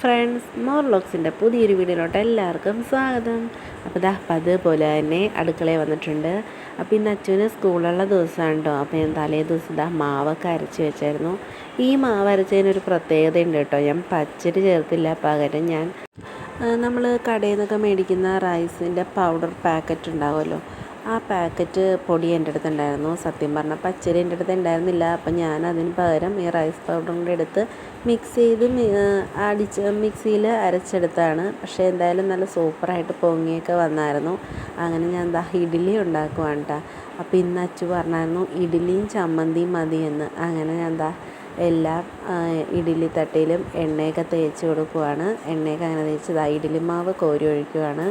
Friends മോർലോക്സിന്റെ പുതിയൊരു വീഡിയോയിലോട്ട് എല്ലാവർക്കും സ്വാഗതം. അപ്പോൾ ഇതാ അതുപോലെ തന്നെ അടുക്കളയിൽ വന്നിട്ടുണ്ട്. അപ്പോൾ ഇന്ന് അച്ഛന് സ്കൂളുള്ള ദിവസമാണ് കേട്ടോ. അപ്പോൾ ഞാൻ തലേ ദിവസം ഇതാ മാവൊക്കെ അരച്ച് വെച്ചായിരുന്നു. ഈ മാവ് അരച്ചതിനൊരു പ്രത്യേകത ഉണ്ട് കേട്ടോ. ഞാൻ പച്ചരി ചേർത്തില്ല. പകരം ഞാൻ നമ്മൾ കടയിൽ നിന്നൊക്കെ മേടിക്കുന്ന റൈസിന്റെ പൗഡർ പാക്കറ്റ് ഉണ്ടാവുമല്ലോ. ആ പാക്കറ്റ് പൊടി എന്റെ അടുത്ത് ഉണ്ടായിരുന്നു സത്യം പറഞ്ഞാൽ പച്ചരി എന്റെ അടുത്ത് ഉണ്ടായിരുന്നില്ല. അപ്പം ഞാൻ അതിന് പകരം ഈ റൈസ് പൗഡറും കൂടെ എടുത്ത് മിക്സ് ചെയ്ത് അടിച്ച് മിക്സിയിൽ അരച്ചെടുത്താണ്. പക്ഷേ എന്തായാലും നല്ല സൂപ്പറായിട്ട് പൊങ്ങിയൊക്കെ വന്നായിരുന്നു. അങ്ങനെ ഞാൻ എന്താ ഇഡ്ഡലി ഉണ്ടാക്കുവാണ് കേട്ടോ അപ്പോൾ ഇന്ന് അച്ചു പറഞ്ഞായിരുന്നു ഇഡ്ഡലിയും ചമ്മന്തിയും മതിയെന്ന് അങ്ങനെ ഞാൻ എന്താ എല്ലാം ഇഡ്ഡലി തട്ടിലും എണ്ണയൊക്കെ തേച്ച് കൊടുക്കുവാണ്. എണ്ണയൊക്കെ അങ്ങനെ തേച്ച് ഇഡ്ഡലി മാവ് കോരി ഒഴിക്കുവാണ്.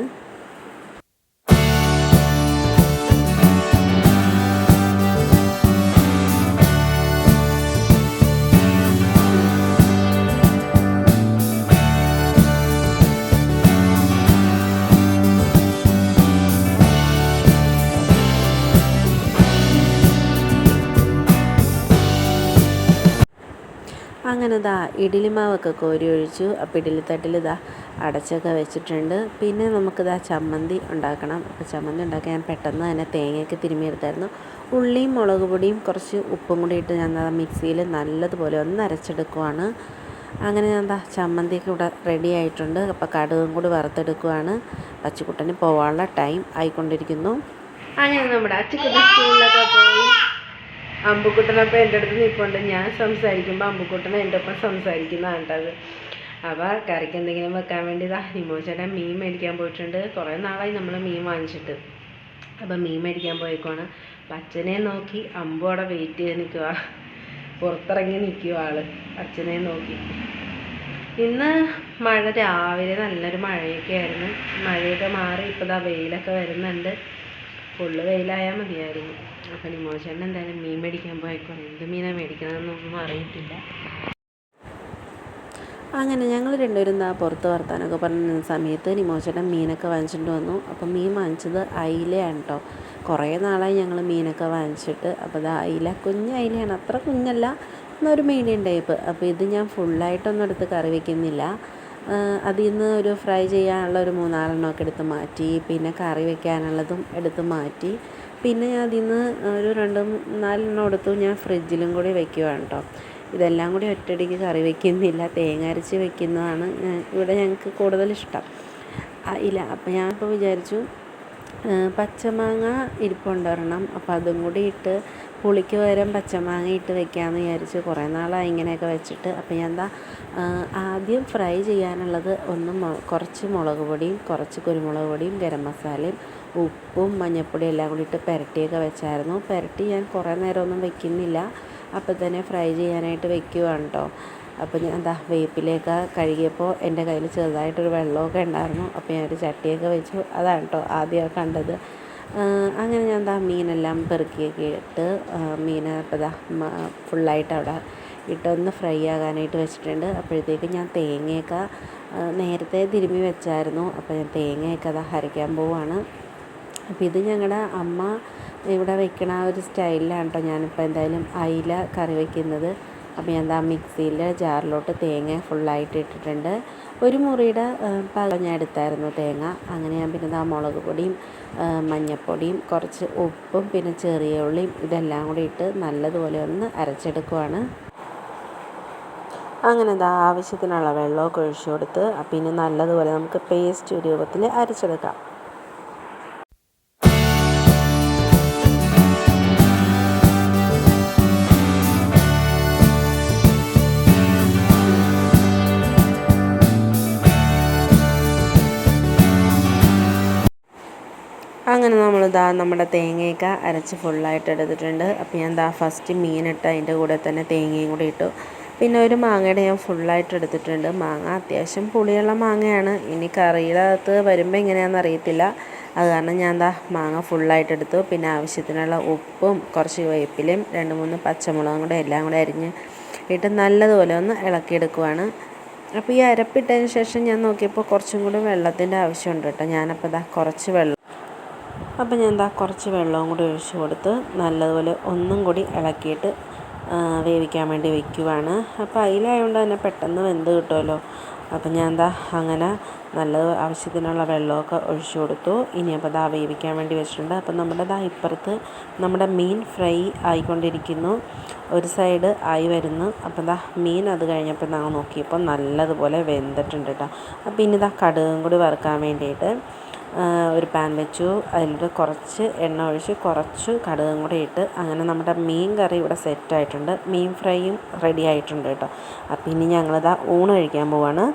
അങ്ങനെ ദാ ഇഡ്ഡലി മാവൊക്കെ കോരി ഒഴിച്ചു അപ്പോൾ ഇഡ്ഡലി തട്ടിൽ ഇതാ അടച്ചൊക്കെ വെച്ചിട്ടുണ്ട്. പിന്നെ നമുക്കിതാ ചമ്മന്തി ഉണ്ടാക്കണം. അപ്പോൾ ചമ്മന്തി ഉണ്ടാക്കാൻ ഞാൻ പെട്ടെന്ന് തന്നെ തേങ്ങയൊക്കെ തിരുമ്മിയെടുത്തായിരുന്നു. ഉള്ളിയും മുളക് പൊടിയും കുറച്ച് ഉപ്പും കൂടി ഇട്ട് ഞാൻ മിക്സിയിൽ നല്ലതുപോലെ ഒന്ന് അരച്ചെടുക്കുവാണ്. അങ്ങനെ ഞാൻ എന്താ ചമ്മന്തിയൊക്കെ ഇവിടെ റെഡി ആയിട്ടുണ്ട്. അപ്പോൾ കടുകും കൂടി വറുത്തെടുക്കുവാണ്. പച്ചക്കുട്ടന് പോകാനുള്ള ടൈം ആയിക്കൊണ്ടിരിക്കുന്നു. അങ്ങനെ നമ്മുടെ അച്ചുക്കുട്ടൻ സ്കൂളിലൊക്കെ പോയി. അമ്പുക്കുട്ടനപ്പം എന്റെ അടുത്ത് നിൽപ്പുണ്ട് ഞാൻ സംസാരിക്കുമ്പോൾ അമ്പുക്കുട്ടൻ എന്റെ ഒപ്പം സംസാരിക്കുന്നതാണ് കേട്ടത് അപ്പോൾ കറിക്ക് എന്തെങ്കിലും വെക്കാൻ വേണ്ടി ഇതാ നിമോചേട്ടൻ മീൻ മേടിക്കാൻ പോയിട്ടുണ്ട്. കുറേ നാളായി നമ്മൾ മീൻ വാങ്ങിച്ചിട്ട്. അപ്പം മീൻ മേടിക്കാൻ പോയേക്കുവാണ്. അച്ഛനെ നോക്കി അമ്പു അവിടെ വെയിറ്റ് ചെയ്ത് നിൽക്കുക പുറത്തിറങ്ങി നിൽക്കുക ആൾ. അച്ഛനെ നോക്കി. ഇന്ന് മഴ രാവിലെ നല്ലൊരു മഴയൊക്കെ ആയിരുന്നു മഴയൊക്കെ മാറി ഇപ്പോൾ ദാ വെയിലൊക്കെ വരുന്നുണ്ട്. ഫുള്ള് വെയിലായാൽ മതിയായിരുന്നു. അപ്പം നിമോചേട്ടൻ എന്തായാലും മീൻ മേടിക്കാൻ പോയിക്കോണം എന്ത് മീനാണ് മേടിക്കണമെന്നൊന്നും അറിയത്തില്ല. അങ്ങനെ ഞങ്ങൾ രണ്ടുപേരും എന്താ പുറത്ത് വർത്താനൊക്കെ പറഞ്ഞ സമയത്ത് നിമോചേട്ടൻ മീനൊക്കെ വാങ്ങിച്ചിട്ട് വന്നു. അപ്പം മീൻ വാങ്ങിച്ചത് അയിലയാണ് കേട്ടോ കുറേ നാളായി ഞങ്ങൾ മീനൊക്കെ വാങ്ങിച്ചിട്ട്. അപ്പോൾ അത് അയില കുഞ്ഞ് അയിലയാണ്. അത്ര കുഞ്ഞല്ല എന്നൊരു മീഡിയം ടൈപ്പ്. അപ്പോൾ ഇത് ഞാൻ ഫുള്ളായിട്ടൊന്നും എടുത്ത് കറി വയ്ക്കുന്നില്ല അതിൽ നിന്ന് ഒരു ഫ്രൈ ചെയ്യാനുള്ള ഒരു മൂന്നാലെണ്ണമൊക്കെ എടുത്ത് മാറ്റി പിന്നെ കറി വെക്കാനുള്ളതും എടുത്ത് മാറ്റി. പിന്നെ അതിൽ നിന്ന് ഒരു രണ്ട് നാലെണ്ണം എടുത്തു ഞാൻ ഫ്രിഡ്ജിലും കൂടി വെക്കുവാണ് കേട്ടോ ഇതെല്ലാം കൂടി ഒറ്റയടിക്ക് കറി വെക്കുന്നില്ല തേങ്ങ അരച്ച് വെക്കുന്നതാണ് ഇവിടെ ഞങ്ങൾക്ക് കൂടുതൽ ഇഷ്ടം ഇല്ല അപ്പോൾ ഞാനിപ്പോൾ വിചാരിച്ചു പച്ചമാങ്ങ ഇരിപ്പുണ്ടൊരെണ്ണം അപ്പോൾ അതും കൂടി ഇട്ട് പുളിക്ക് പകരം പച്ചമാങ്ങ ഇട്ട് വെക്കാമെന്ന് വിചാരിച്ച് കുറേ നാളായി ഇങ്ങനെയൊക്കെ വെച്ചിട്ട്. അപ്പോൾ ഞാൻ എന്താ ആദ്യം ഫ്രൈ ചെയ്യാനുള്ളത് ഒന്ന് കുറച്ച് മുളക് പൊടിയും കുറച്ച് കുരുമുളക് പൊടിയും ഗരം മസാലയും ഉപ്പും മഞ്ഞൾപ്പൊടിയും എല്ലാം കൂടി ഇട്ട് പുരട്ടിയൊക്കെ വെച്ചായിരുന്നു. പുരട്ടി ഞാൻ കുറേ നേരമൊന്നും വെക്കുന്നില്ല. അപ്പോൾ തന്നെ ഫ്രൈ ചെയ്യാനായിട്ട് വെക്കുവാണ് കേട്ടോ അപ്പോൾ ഞാൻ എന്താ വേപ്പിലേക്ക് കഴുകിയപ്പോൾ എന്റെ കയ്യിൽ ചെറുതായിട്ടൊരു വെള്ളമൊക്കെ ഉണ്ടായിരുന്നു. അപ്പോൾ ഞാനൊരു ചട്ടിയൊക്കെ വെച്ചു. അതാണ് കേട്ടോ ആദ്യം കണ്ടത്. അങ്ങനെ ഞാൻ എന്താ മീനെല്ലാം പെറുക്കിയൊക്കെ ഇട്ട് മീൻ ഇപ്പോൾ ഇതാ ഫുള്ളായിട്ട് അവിടെ ഇട്ടൊന്ന് ഫ്രൈ ആകാനായിട്ട് വെച്ചിട്ടുണ്ട്. അപ്പോഴത്തേക്ക് ഞാൻ തേങ്ങയൊക്കെ നേരത്തെ തിരുമ്മി വെച്ചായിരുന്നു. അപ്പോൾ ഞാൻ തേങ്ങയൊക്കെ അതാ അരയ്ക്കാൻ പോവുകയാണ് അപ്പോൾ ഇത് ഞങ്ങളുടെ അമ്മ ഇവിടെ വെക്കണ ആ ഒരു സ്റ്റൈലിലാണ് കേട്ടോ ഞാനിപ്പോൾ എന്തായാലും അയില കറി വയ്ക്കുന്നത് അപ്പോൾ ഞാൻ എന്താ മിക്സിയിൽ ജാറിലോട്ട് തേങ്ങ ഫുള്ളായിട്ട് ഇട്ടിട്ടുണ്ട്. ഒരു മുറിയുടെ പകം ഞാൻ എടുത്തായിരുന്നു തേങ്ങ. അങ്ങനെ ഞാൻ പിന്നെ ആ മുളക് പൊടിയും മഞ്ഞൾപ്പൊടിയും കുറച്ച് ഉപ്പും പിന്നെ ചെറിയ ഉള്ളിയും ഇതെല്ലാം കൂടി ഇട്ട് നല്ലതുപോലെ ഒന്ന് അരച്ചെടുക്കുവാണ്. അങ്ങനെ എന്താ ആവശ്യത്തിനുള്ള വെള്ളമൊക്കെ ഒഴിച്ചു കൊടുത്ത് പിന്നെ നല്ലതുപോലെ നമുക്ക് പേസ്റ്റ് രൂപത്തിൽ അരച്ചെടുക്കാം. അങ്ങനെ നമ്മൾ ദാ നമ്മുടെ തേങ്ങയൊക്കെ അരച്ച് ഫുള്ളായിട്ട് എടുത്തിട്ടുണ്ട്. അപ്പോൾ ഞാൻ ദാ ഫസ്റ്റ് മീനിട്ട് അതിന്റെ കൂടെ തന്നെ തേങ്ങയും കൂടി ഇട്ടു. പിന്നെ ഒരു മാങ്ങയുടെ ഞാൻ ഫുള്ളായിട്ട് എടുത്തിട്ടുണ്ട്. മാങ്ങ അത്യാവശ്യം പുളിയുള്ള മാങ്ങയാണ്. ഇനി കറിയുടെ അകത്ത് വരുമ്പോൾ എങ്ങനെയാണെന്ന് അറിയത്തില്ല. അത് കാരണം ഞാൻ എന്താ മാങ്ങ ഫുള്ളായിട്ട് എടുത്തു. പിന്നെ ആവശ്യത്തിനുള്ള ഉപ്പും കുറച്ച് വേപ്പിലും രണ്ട് മൂന്ന് പച്ചമുളകും കൂടെ എല്ലാം കൂടെ അരിഞ്ഞ് ഇട്ട് നല്ലതുപോലെ ഒന്ന് ഇളക്കിയെടുക്കുവാണ്. അപ്പോൾ ഈ അരപ്പിട്ടതിന് ശേഷം ഞാൻ നോക്കിയപ്പോൾ കുറച്ചും കൂടി വെള്ളത്തിന്റെ ആവശ്യമുണ്ട് കേട്ടോ. ഞാനപ്പോൾ ഇതാ കുറച്ച് വെള്ളം അപ്പോൾ ഞാൻ എന്താ കുറച്ച് വെള്ളവും കൂടി ഒഴിച്ച് കൊടുത്ത് നല്ലതുപോലെ ഒന്നും കൂടി ഇളക്കിയിട്ട് വേവിക്കാൻ വേണ്ടി വെക്കുവാണ്. അപ്പോൾ അയിലായതുകൊണ്ട് തന്നെ പെട്ടെന്ന് വെന്ത് കിട്ടുമല്ലോ അപ്പം ഞാൻ എന്താ അങ്ങനെ നല്ല ആവശ്യത്തിനുള്ള വെള്ളമൊക്കെ ഒഴിച്ചു കൊടുത്തു. ഇനി അപ്പോൾ ദാ വേവിക്കാൻ വേണ്ടി വെച്ചിട്ടുണ്ട്. അപ്പം നമ്മുടെ ദാ ഇപ്പുറത്ത് നമ്മുടെ മീൻ ഫ്രൈ ആയിക്കൊണ്ടിരിക്കുന്നു. ഒരു സൈഡ് ആയി വരുന്നു. അപ്പം ദാ മീൻ അത് കഴിഞ്ഞപ്പോൾ ഞങ്ങൾ നോക്കിയപ്പോൾ നല്ലതുപോലെ വെന്തിട്ടുണ്ട് കേട്ടോ അപ്പം ഇനി ദാ കടുകും കൂടി വറുക്കാൻ വേണ്ടിയിട്ട് ഒരു പാൻ വെച്ചു. അതിലിട്ട് കുറച്ച് എണ്ണ ഒഴിച്ച് കുറച്ച് കടുകും കൂടി ഇട്ട് അങ്ങനെ നമ്മുടെ മീൻ കറി ഇവിടെ സെറ്റായിട്ടുണ്ട്. മീൻ ഫ്രൈയും റെഡി ആയിട്ടുണ്ട് കേട്ടോ. അപ്പം ഇനി ഞങ്ങളിതാ ഊണ് കഴിക്കാൻ പോവാണ്.